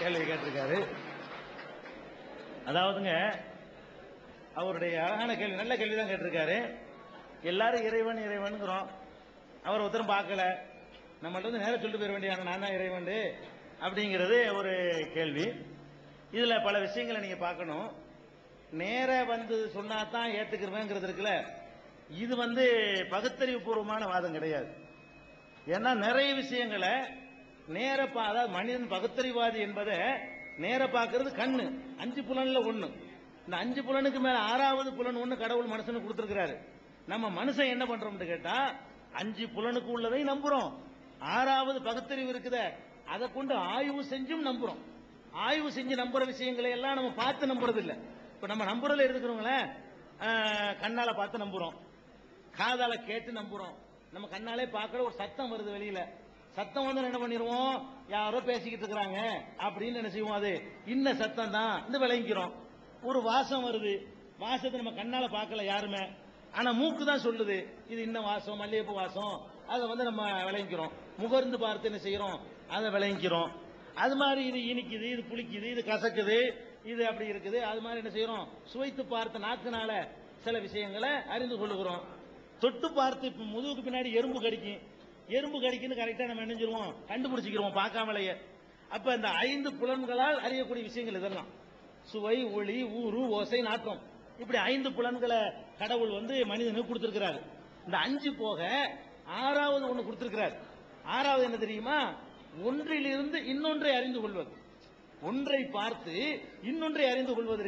கேள்வி கேட்டிருக்காரு. அதாவதுங்க அவருடைய அழகான கேள்வி நல்ல கேள்வி தான் கேட்டிருக்காரு. எல்லாரும் இறைவன் இறைவனுங்கிறோம். அவர் ஒருத்தரும் பார்க்கல. நம்மள்ட்ட வந்து நேரம் சொல்லிட்டு போயிட வேண்டிய நான் தான் இறைவன் அப்படிங்கிறது ஒரு கேள்வி. இதில் பல விஷயங்களை நீங்கள் பார்க்கணும். நேர வந்து சொன்னா தான் ஏற்றுக்கிறவங்கிறது இருக்குல்ல இது வந்து பகுத்தறிவு பூர்வமான வாதம் கிடையாது. ஏன்னா நிறைய விஷயங்களை நேர பா அதாவது மனிதன் பகுத்தறிவாதி என்பதை நேர பார்க்கறது கண்ணு. அஞ்சு புலன்ல ஒண்ணு. இந்த அஞ்சு புலனுக்கு மேல ஆறாவது புலன் ஒண்ணு கடவுள் மனுஷனுக்கு கொடுத்திருக்கிறாரு. நம்ம மனுஷன் என்ன பண்றோம்னு கேட்டா அஞ்சு புலனுக்கு உள்ளதை நம்புறோம். ஆறாவது பகுத்தறிவு இருக்குதே அதை கொண்டு ஆய்வு செஞ்சும் நம்புறோம். ஆய்வு செஞ்சு நம்புற விஷயங்களை எல்லாம் நம்ம பார்த்து நம்புறது இல்ல இப்ப நம்ம நம்புறதுல இருக்கிறவங்களேன் கண்ணால பார்த்து நம்புறோம். காதால கேட்டு நம்புறோம். நம்ம கண்ணாலே பார்க்கற ஒரு சத்தம் வருது வெளியில. சத்தம் வந்து என்ன பண்ணிடுவோம் யாரோ பேசிக்கிட்டு இருக்கிறாங்க. அப்படின்னு என்ன செய்வோம் அது? இன்ன சத்தம் தான் இந்த விளங்கிக்கிறோம் ஒரு வாசம் வருது. வாசத்தை நம்ம கண்ணால பார்க்கல யாருமே. ஆனா மூக்கு தான் சொல்லுது. இது இன்ன வாசம் மல்லிகைப்பூ வாசம். அதை வந்து நம்ம விளங்கிக்கிறோம். முகர்ந்து பார்த்து என்ன செய்யறோம் அதை விளங்கிக்கிறோம். அது மாதிரி இது இனிக்குது இது புளிக்குது இது கசக்குது இது அப்படி இருக்குது. அது மாதிரி என்ன செய்யறோம் சுவைத்து பார்த்த நாக்குனால சில விஷயங்களை அறிந்து கொள்ளுகிறோம். தொட்டு பார்த்து முதுகுக்கு பின்னாடி எறும்பு கடிக்கும். எறும்பு கடிக்குன்னு கரெக்டா நம்ம நினைஞ்சிருவோம் கண்டுபிடிச்சிக்கிறோம் பார்க்காமலேயே. அப்ப இந்த ஐந்து புலன்களால் அறியக்கூடிய விஷயங்கள் இதெல்லாம். சுவை ஒளி ஊறு ஓசை நாற்றம். இப்படி ஐந்து புலன்களை கடவுள் வந்து மனிதனுக்கு கொடுத்திருக்கிறாரு. இந்த அஞ்சு போக ஆறாவது ஒன்று கொடுத்திருக்கிறார். ஆறாவது என்ன தெரியுமா? ஒன்றிலிருந்து இன்னொன்றை அறிந்து கொள்வது. ஒன்றை பார்த்து இன்னொன்றை அறிந்து கொள்வது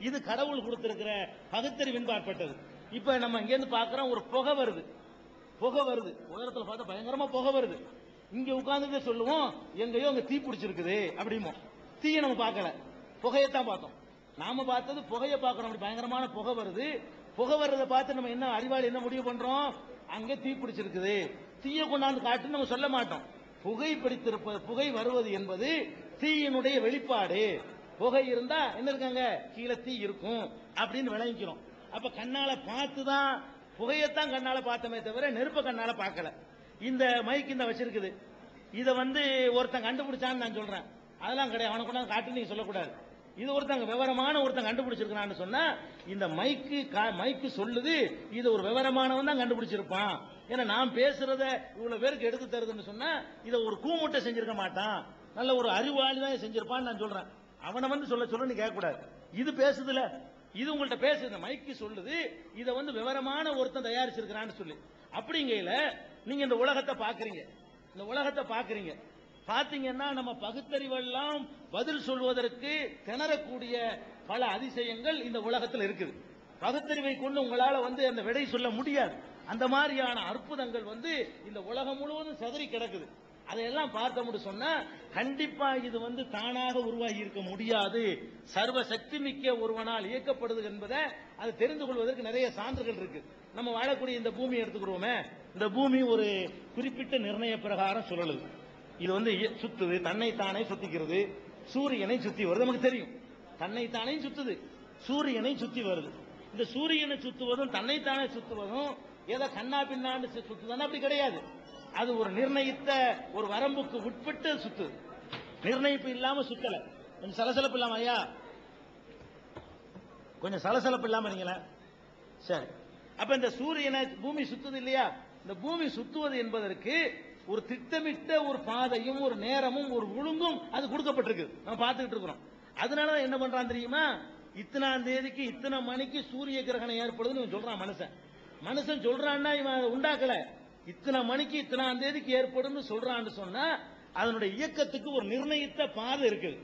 இது கடவுள் கொடுத்திருக்கிற பகுத்தறிவின்பாற்பட்டது. இப்ப நம்ம இங்கேருந்து இருந்து ஒரு புகை வருது. புகை வருது. உயரத்துல பார்த்தா பயங்கரமா புகை வருது. இங்க உட்கார்ந்து சொல்லுவோம் எங்கேயோ அங்க தீ பிடிச்சிருக்குது அப்படிமோ தீயை நம்ம பார்க்கல. புகையத்தான் பார்த்தோம். நாம பார்த்தது புகையை பார்க்கணும். அப்படி பயங்கரமான புகை வருது. புகை வர்றதை பார்த்து நம்ம என்ன அறிவாளி என்ன முடிவு பண்றோம்? அங்க தீ பிடிச்சிருக்குது. தீயை கொண்டாந்து காட்டுன்னு நம்ம சொல்ல மாட்டோம். புகை பிடித்திருப்பது புகை வருவது என்பது தீயினுடைய வெளிப்பாடு. புகை இருந்தா என்ன இருக்காங்க? கீழே தீ இருக்கும் அப்படின்னு விளங்கிக்கிறோம். அப்ப கண்ணால பார்த்து தான் புகையத்தான் கண்ணால பார்த்தமே தவிர நெருப்ப கண்ணால பார்க்கல. இந்த மைக் இந்த வச்சிருக்குது. இதை வந்து ஒருத்தன் கண்டுபிடிச்சான்னு நான் சொல்றேன். அதெல்லாம் கிடையாது. அவனை கொண்டாந்து காட்டு நீங்க சொல்லக்கூடாது. இது ஒருத்தங்க விவரமான ஒருத்தன் கண்டுபிடிச்சிருக்கான்னு சொன்னா இந்த மைக்கு கா- மைக்கு சொல்லுது இது ஒரு விவரமானவன் தான் கண்டுபிடிச்சிருப்பான். ஏன்னா நான் பேசுறத இவ்வளவு பேருக்கு எடுத்து தருதுன்னு சொன்னா இதை ஒரு கூமுட்டை செஞ்சிருக்க மாட்டான். நல்ல ஒரு அறிவாளி தான் செஞ்சிருப்பான்னு நான் சொல்றேன். அவனை வந்து சொல்ல சொல்ல நீ இது பேசுதுல. இது உங்கள்ட்ட பேசுது இந்த மைக்கு சொல்லுது. இதை வந்து விவரமான ஒருத்தன் தயாரிச்சிருக்கிறான்னு சொல்லி. அப்படிங்கையில நீங்க இந்த உலகத்தை பாக்குறீங்க. இந்த உலகத்தை பாக்குறீங்க. பாத்தீங்கன்னா நம்ம பகுத்தறிவெல்லாம் பதில் சொல்வதற்கு திணறக்கூடிய பல அதிசயங்கள் இந்த உலகத்தில் இருக்குது. பகுத்தறிவை கொண்டு உங்களால வந்து அந்த விடை சொல்ல முடியாது. அந்த மாதிரியான அற்புதங்கள் வந்து இந்த உலகம் முழுவதும் சிதறி கிடக்குது. அதையெல்லாம் பார்த்தோம்னு சொன்னா கண்டிப்பா இது வந்து தானாக உருவாகி இருக்க முடியாது. சர்வ சக்தி மிக்க ஒருவனால் இயக்கப்படுது என்பதை அதை தெரிந்து கொள்வதற்கு நிறைய சான்றுகள் இருக்கு. நம்ம வாழக்கூடிய இந்த பூமி எடுத்துக்கிறோமே இந்த பூமி ஒரு குறிப்பிட்ட நிர்ணய பிரகாரம் சுழலுது இது வந்து சுத்துது தன்னைத்தானே சுத்திக்கிறது. சூரியனை சுத்தி வருது நமக்கு தெரியும். தன்னைத்தானே சுத்துது சூரியனை சுத்தி வருது. இந்த சூரியனை சுத்துவதும் தன்னைத்தானே சுத்துவதும் ஏதோ கண்ணா பின்னான்னு சுத்துதானே அப்படி கிடையாது. அது ஒரு நிர்ணயித்த ஒரு வரம்புக்கு உட்பட்டு சுத்துது. நிர்ணயிப்பு இல்லாம சுத்தல. கொஞ்சம் சலசலப்பு இல்லாம ஐயா. கொஞ்சம் சலசலப்பு இல்லாம இருங்களேன் சரி. அப்ப இந்த சூரியனை பூமி சுத்துது இல்லையா? இந்த பூமி சுத்துவது என்பதற்கு ஒரு திட்டமிட்ட ஒரு பாதையும் ஒரு நேரமும் ஒரு ஒழுங்கும் அது கொடுக்கப்பட்டிருக்கு. நம்ம பார்த்துக்கிட்டு இருக்கிறோம். அதனாலதான் என்ன பண்றான் தெரியுமா? இத்தனாம் தேதிக்கு இத்தனை மணிக்கு சூரிய கிரகணம் ஏற்படுதுன்னு இவன் சொல்றான் மனுஷன். மனுஷன் சொல்றான்னா இவன் அதை உண்டாக்கல. இத்தனை மணிக்கு இத்தனாம் தேதிக்கு ஏற்படும்னு சொல்றான்னு சொன்னா அதனுடைய இயக்கத்துக்கு ஒரு நிர்ணயித்த பாதை இருக்குது.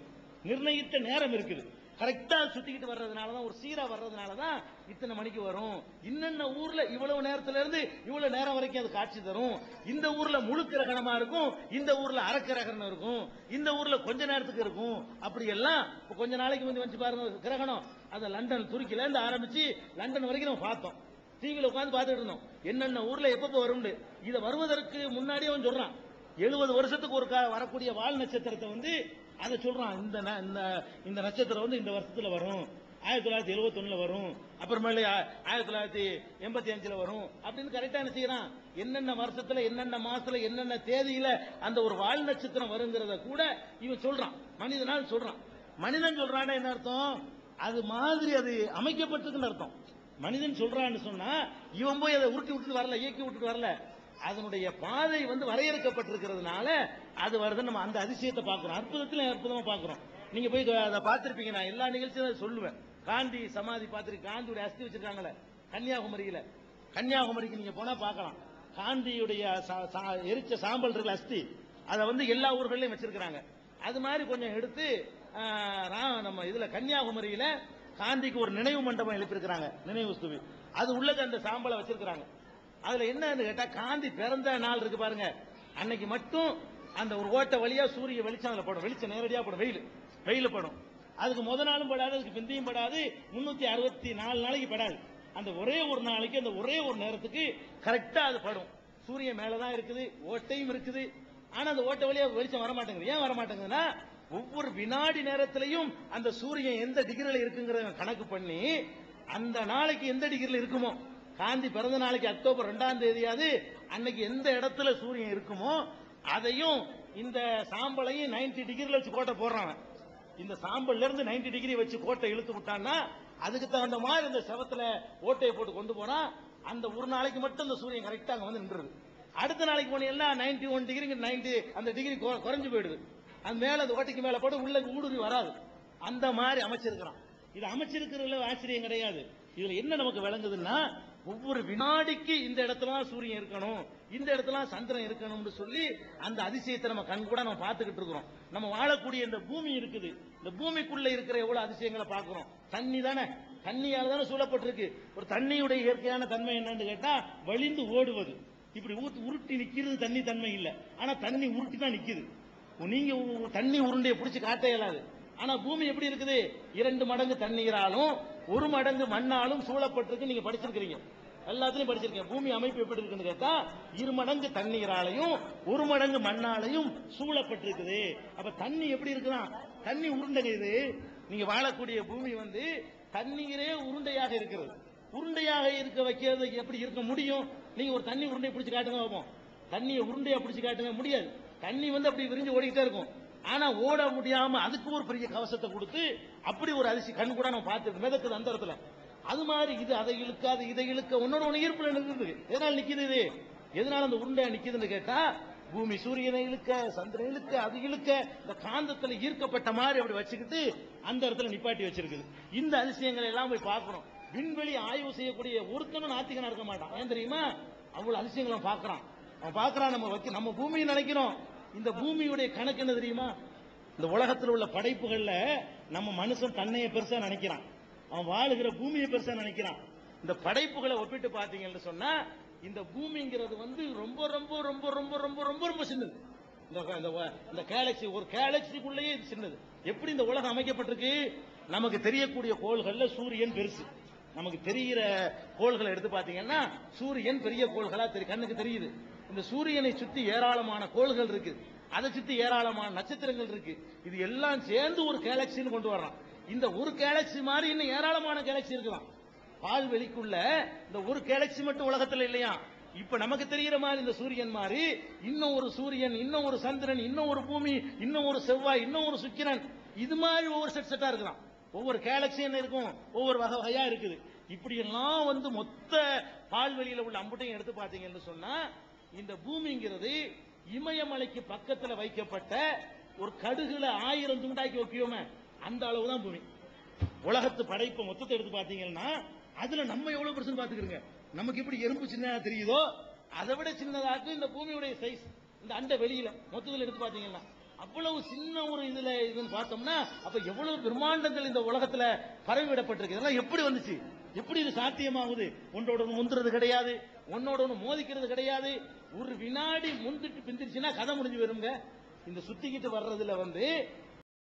நிர்ணயித்த நேரம் இருக்குது. கரெக்டா சுத்திக்கிட்டு வர்றதுனால தான் ஒரு சீரா வர்றதுனால தான் இத்தனை மணிக்கு வரும். இன்னென்ன ஊர்ல இவ்வளவு நேரத்துல இருந்து இவ்வளவு நேரம் வரைக்கும் அது காட்சி தரும்? இந்த ஊர்ல முழு கிரகணமா இருக்கும் இந்த ஊர்ல அரக்கிரகணம் இருக்கும் இந்த ஊர்ல கொஞ்ச நேரத்துக்கு இருக்கும். அப்படி எல்லாம் கொஞ்ச நாளைக்கு வந்து வந்து பாருங்க கிரகணம். அதை லண்டன் துருக்கில இருந்து ஆரம்பிச்சு லண்டன் வரைக்கும் நம்ம பார்த்தோம். டிவியில் உட்காந்து பார்த்துட்டு இருந்தோம். என்னென்ன ஊரில் எப்பப்போ வரும்னு. இதை வருவதற்கு முன்னாடியே அவன் சொல்கிறான் எழுபது வருஷத்துக்கு ஒரு வரக்கூடிய வால் நட்சத்திரத்தை வந்து அதை சொல்கிறான் இந்த ந- இந்த இந்த நட்சத்திரம் வந்து இந்த வருஷத்தில் வரும். ஆயிரத்தி தொள்ளாயிரத்தி எழுபத்தொன்னுல வரும். அப்புறமேல ஆயிரத்தி தொள்ளாயிரத்தி எண்பத்தி அஞ்சுல வரும். அப்படின்னு கரெக்டா என்ன செய்யறான்? என்னென்ன வருஷத்துல என்னென்ன மாசத்துல என்னென்ன தேதியில அந்த ஒரு வால் நட்சத்திரம் வருங்கிறத கூட இவன் சொல்றான். மனிதனால் சொல்றான். மனிதன் சொல்கிறான்னா என்ன அர்த்தம்? அது மாதிரி அது அமைக்கப்பட்டிருக்குன்னு அர்த்தம். மனிதன் சொல்றான்னு சொன்னா இவன் போய் அதை உருட்டி விட்டுட்டு வரல இயக்கி விட்டுட்டு வரல. அதனுடைய பாதை வந்து வரையறுக்கப்பட்டிருக்கிறதுனால அது வருது. நம்ம அந்த அதிசயத்தை பார்க்கிறோம். அற்புதத்துல அற்புதமா பார்க்கிறோம். நீங்க போய் அதை பார்த்திருப்பீங்க. நான் எல்லா நிகழ்ச்சியும் அதை சொல்லுவேன். காந்தி சமாதி பார்த்திருக்கேன் காந்தியுடைய அஸ்தி வச்சிருக்காங்களே கன்னியாகுமரியில. கன்னியாகுமரிக்கு நீங்க போனா பார்க்கலாம். காந்தியுடைய சா- சா- எரிச்ச சாம்பல் இருக்குல்ல அஸ்தி அதை வந்து எல்லா ஊர்களையும் வச்சிருக்கிறாங்க. அது மாதிரி கொஞ்சம் எடுத்து ரா- நம்ம இதுல கன்னியாகுமரியில காந்திக்கு ஒரு நினைவு மண்டபம் எழுப்பியிருக்கிறாங்க நினைவு ஸ்தூபி. அது உள்ளது அந்த சாம்பலை வச்சிருக்கிறாங்க. அதுல என்னன்னு கேட்டா காந்தி பிறந்த நாள் இருக்கு பாருங்க. அன்னைக்கு மட்டும் அந்த ஒரு ஓட்ட வழியா சூரிய வெளிச்சம் அதுல படும். வெளிச்சம் நேரடியா படும். வெயில். வெயில் படும். அதுக்கு முத நாளும் படாது அதுக்கு பிந்தையும் படாது. முன்னூத்தி அறுபத்தி நாலு நாளைக்கு படாது. அந்த ஒரே ஒரு நாளைக்கு அந்த ஒரே ஒரு நேரத்துக்கு கரெக்டா அது படும். சூரியன் மேலதான் இருக்குது ஓட்டையும் இருக்குது. ஆனா அந்த ஓட்ட வழியா வெளிச்சம் வர மாட்டேங்குது ஏன் வர மாட்டேங்குதுன்னா ஒவ்வொரு வினாடி நேரத்திலையும் அந்த சூரியன் எந்த டிகிரியில் இருக்குங்கிறத கணக்கு பண்ணி அந்த நாளைக்கு எந்த டிகிரியில் இருக்குமோ காந்தி பிறந்த நாளைக்கு அக்டோபர் ரெண்டாம் தேதியாவது அன்னைக்கு எந்த இடத்துல சூரியன் இருக்குமோ அதையும் இந்த சாம்பலையும் நைன்டி டிகிரியில் வச்சு கோட்டை போடுறாங்க இந்த சாம்பல்ல இருந்து 90 டிகிரி வச்சு கோட்டை இழுத்து விட்டான்னா அதுக்கு தகுந்த மாதிரி இந்த செவத்துல ஓட்டையை போட்டு கொண்டு போனா அந்த ஒரு நாளைக்கு மட்டும் இந்த சூரியன் கரெக்டா அங்க வந்து நின்றுது அடுத்த நாளைக்கு போனீங்கன்னா 91 ஒன் டிகிரி நைன்டி அந்த டிகிரி குறைஞ்சு போயிடுது. அது மேல அது ஓட்டைக்கு மேல போட்டு உள்ள ஊடுருவி வராது. அந்த மாதிரி அமைச்சிருக்கிறான். இது அமைச்சிருக்கிறதுல ஆச்சரியம் கிடையாது. இதுல என்ன நமக்கு விளங்குதுன்னா ஒவ்வொரு வினாடிக்கு இந்த இடத்துலலாம் சூரியன் இருக்கணும் இந்த இடத்துல சந்திரன் இருக்கணும்னு சொல்லி அந்த அதிசயத்தை நம்ம கண் கூட நம்ம பார்த்துக்கிட்டு இருக்கிறோம். நம்ம வாழக்கூடிய இந்த பூமி இருக்குது. இந்த பூமிக்குள்ள இருக்கிற எவ்வளவு அதிசயங்களை பார்க்கிறோம். தண்ணி தானே. தண்ணியால் தானே சூழப்பட்டிருக்கு. ஒரு தண்ணியுடைய இயற்கையான தன்மை என்னன்னு கேட்டா வழிந்து ஓடுவது. இப்படி ஊத்து உருட்டி நிக்கிறது தண்ணி தன்மை இல்ல. ஆனா தண்ணி உருட்டி தான் நிக்குது. நீங்க தண்ணி உருண்டையை பிடிச்சு காட்ட இயலாது. ஆனா பூமி எப்படி இருக்குது? இரண்டு மடங்கு தண்ணீராலும் ஒரு மடங்கு மண்ணாலும் சூழப்பட்டிருக்கு. நீங்க படிச்சிருக்கிறீங்க. எல்லாத்துலயும் படிச்சிருக்கீங்க. பூமி அமைப்பு எப்படி இருக்குன்னு கேட்டா இரு மடங்கு தண்ணீராலையும் ஒரு மடங்கு மண்ணாலையும் சூழப்பட்டிருக்குது. அப்ப தண்ணி எப்படி இருக்குதான் தண்ணி உருண்டைங்க இது. நீங்க வாழக்கூடிய பூமி வந்து தண்ணீரே உருண்டையாக இருக்கிறது. உருண்டையாக இருக்க வைக்கிறது எப்படி இருக்க முடியும்? நீங்க ஒரு தண்ணி உருண்டையை பிடிச்சு காட்டுங்க பார்ப்போம் தண்ணியை உருண்டையா பிடிச்சு காட்டுங்க. முடியாது. தண்ணி வந்து அப்படி விரிஞ்சு ஓடிக்கிட்டே இருக்கும். ஆனா ஓட முடியாம அதுக்கு ஒரு பெரிய கவசத்தை கொடுத்து அப்படி ஒரு அரிசி கண் கூட நம்ம பார்த்து மிதக்குது அந்த இடத்துல. அது மாதிரி இது அதை இழுக்காது இதை இழுக்க. ஒன்னோட ஒன்று ஈர்ப்புல நிற்குது எதனால நிக்குது இது? எதனால அந்த உருண்டையா நிக்குதுன்னு கேட்டா பூமி சூரியனை இழுக்க சந்திரன் இழுக்க அது இழுக்க இந்த காந்தத்துல ஈர்க்கப்பட்ட மாதிரி அப்படி வச்சுக்கிட்டு அந்த இடத்துல நிப்பாட்டி வச்சிருக்குது. இந்த அதிசயங்களை எல்லாம் போய் பார்க்கணும். விண்வெளி ஆய்வு செய்யக்கூடிய ஒருத்தனும் நாத்திகனா இருக்க மாட்டான். ஏன் தெரியுமா? அவ்வளவு அதிசயங்களை அவன் பார்க்கறான். அவன் பார்க்கறான் நம்ம வைக்க நம்ம பூமியை நினைக்கிறோம். இந்த பூமியுடைய கணக்கு என்ன தெரியுமா? இந்த உலகத்தில் உள்ள படைப்புகள்ல நம்ம மனுஷன் தன்னையை பெருசா நினைக்கிறான். அவன் வாழுகிற பூமியை பெருசா நினைக்கிறான். இந்த படைப்புகளை ஒப்பிட்டு பாத்தீங்கன்னு சொன்னா இந்த பூமிங்கிறது வந்து ரொம்ப ரொம்ப ரொம்ப ரொம்ப ரொம்ப ரொம்ப ரொம்ப சின்னது. இந்த இந்த கேலக்சி ஒரு கேலக்சிக்குள்ளேயே இது சின்னது. எப்படி இந்த உலகம் அமைக்கப்பட்டிருக்கு? நமக்கு தெரியக்கூடிய கோள்கள்ல சூரியன் பெருசு. நமக்கு தெரிகிற கோள்களை எடுத்து பார்த்தீங்கன்னா சூரியன் பெரிய கோள்களா தெரியும் கண்ணுக்கு தெரியுது. இந்த சூரியனை சுத்தி ஏராளமான கோள்கள் இருக்கு. அதை சுத்தி ஏராளமான நட்சத்திரங்கள் இருக்கு. இது எல்லாம் சேர்ந்து ஒரு கேலக்சின்னு கொண்டு வர்றான். இந்த ஒரு கேலக்சி மாதிரி இன்னும் ஏராளமான கேலக்சி இருக்கலாம். பால்வெளிக்குள்ள இந்த ஒரு கேலக்சி மட்டும் உலகத்துல இல்லையா? இப்ப நமக்கு தெரிகிற மாதிரி இந்த சூரியன் மாதிரி இன்னும் ஒரு சூரியன் இன்னும் ஒரு சந்திரன் இன்னும் ஒரு பூமி இன்னும் ஒரு செவ்வாய் இன்னும் ஒரு சுக்கிரன். இது மாதிரி ஒவ்வொரு செட் செட்டா இருக்கலாம். ஒவ்வொரு கேலக்சி என்ன இருக்கும்? ஒவ்வொரு வகை வகையா இருக்குது. இப்படி எல்லாம் வந்து மொத்த பால்வெளியில உள்ள அம்புட்டையும் எடுத்து பாத்தீங்கன்னு சொன்னா இந்த பூமிங்கிறது இமயமலைக்கு பக்கத்துல வைக்கப்பட்ட ஒரு கடுகுல ஆயிரம் துண்டாக்கி வைக்கியோமே அந்த அளவுதான் பூமி. உலகத்து படைப்பை மொத்தத்தை எடுத்து பாத்தீங்கன்னா அதுல நம்ம எவ்வளவு பெருசுன்னு பாத்துக்கிறோங்க நமக்கு எப்படி எறும்பு சின்னதா தெரியுதோ அதை விட சின்னதாக்கு இந்த பூமியுடைய சைஸ் இந்த அண்டை வெளியில மொத்தத்தில் எடுத்து பாத்தீங்கன்னா அவ்வளவு சின்ன ஒரு இதுல இதுன்னு பார்த்தோம்னா அப்ப எவ்வளவு பிரம்மாண்டங்கள் இந்த உலகத்துல பரவி விடப்பட்டிருக்கு இதெல்லாம் எப்படி வந்துச்சு? எப்படி இது சாத்தியமாகுது? ஒன்றோட ஒன்று முந்துறது கிடையாது. ஒன்னோட ஒன்று மோதிக்கிறது கிடையாது. ஒரு வினாடி முந்திட்டு பிந்திருச்சுன்னா கதை முடிஞ்சு வருங்க இந்த சுத்திக்கிட்டு வர்றதுல வந்து